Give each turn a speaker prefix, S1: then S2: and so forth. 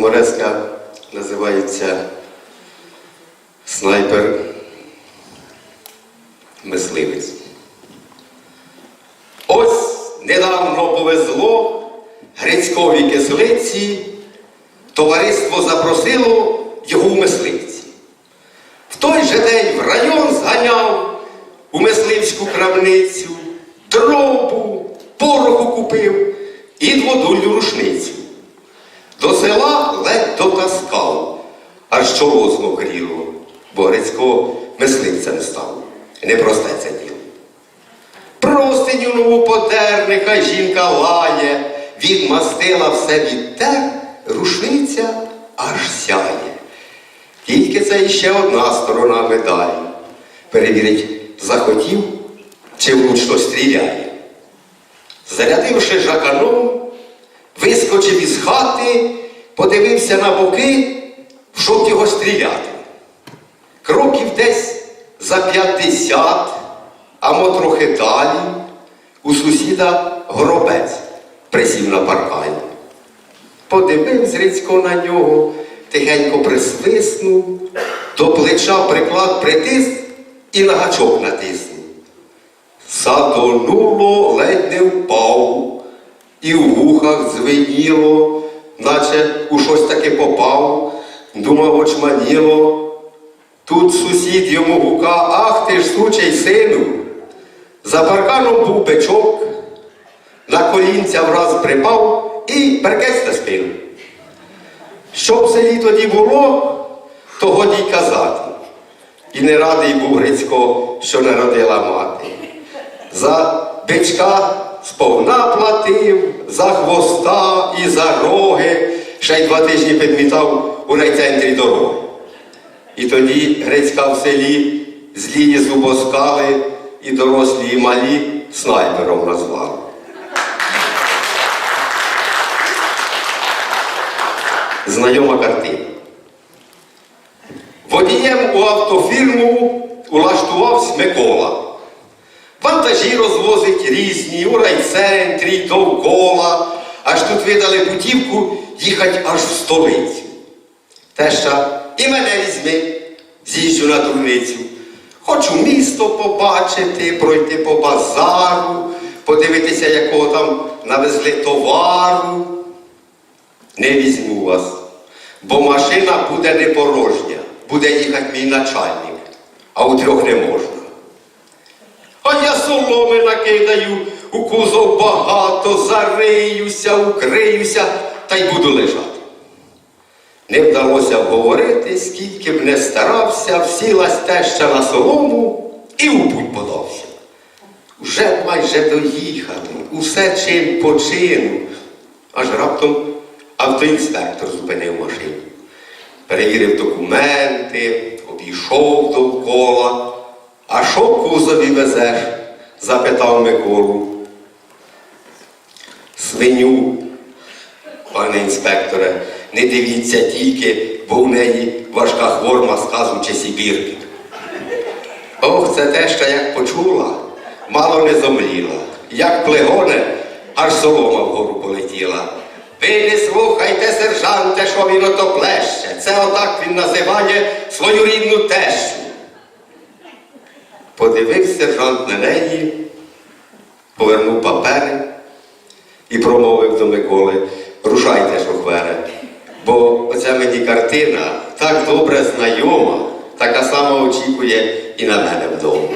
S1: Гумореска називається Снайпер Мисливець. Ось недавно повезло Грицьковій кислиці, товариство запросило його у мисливці. В той же день в район зганяв у мисливську крамницю, дробу, пороху купив і дводульну рушницю. До села ледь дотаскав, що розно гріло, бо Грицького мисливця не стало. Непросте це діло. Простиню нову нехай жінка лає, відмастила все відтер, рушниця аж сяє. Тільки це іще одна сторона медалі. Перевірить, захотів чи влучно стріляє. Зарядивши жаканом, вискочив із хати, подивився на боки, щоб його стріляти. Кроків десь за п'ятдесят, а мо трохи далі, у сусіда горобець присів на паркані. Подивив Зрицько на нього, тихенько присвиснув, до плеча приклад притис і на гачок натиснув. Садонуло, ледь не впав, і в вухах звеніло, наче у щось таки попав, думав, очманіло. Тут сусід йому гука, ах ти ж сучий сину. За парканом був бичок, на колінця враз припав і перкець на спину. Що в селі тоді було, то годі й казати. І не радий був Грицько, що народила мати. За бичка сповна платив, за хвоста і за роги, ще й два тижні підмітав у райцентрі дороги. І тоді Грицька в селі злії зубоскали і дорослі і малі снайпером розвали. Знайома картина. Водієм у автофірму улаштувався Микола. Вантажі розвозить різні у райцентрі, довкола, аж тут видали путівку їхать аж в столицю. Теща, і мене візьми, з'їжджу на дурницю. Хочу місто побачити, пройти по базару, подивитися, якого там навезли товару. Не візьму вас, бо машина буде не порожня, буде їхати мій начальник, а у трьох не можна. А я соломи накидаю, у кузов багато, зариюся, укриюся та й буду лежати. Не вдалося вговорити, скільки б не старався, всілась теща на солому і у путь подався. Уже майже доїхали, усе чин по чину. Аж раптом автоінспектор зупинив машину. Перевірив документи, обійшов довкола. А що кузові везеш? запитав Миколу. Свиню, пане інспекторе, не дивіться тільки, бо в неї важка хворма сказу чи сібірки. Ох, це те, що як почула, мало не зомліла. Як плегоне, аж солома вгору полетіла. Ви не слухайте, сержанте, що він ото плеще. Це отак він називає свою рідну тещу. Подивився сержант на неї, повернув папери і промовив до Миколи, рушайте, шохвере, бо оця мені картина так добре знайома, така сама очікує і на мене вдома.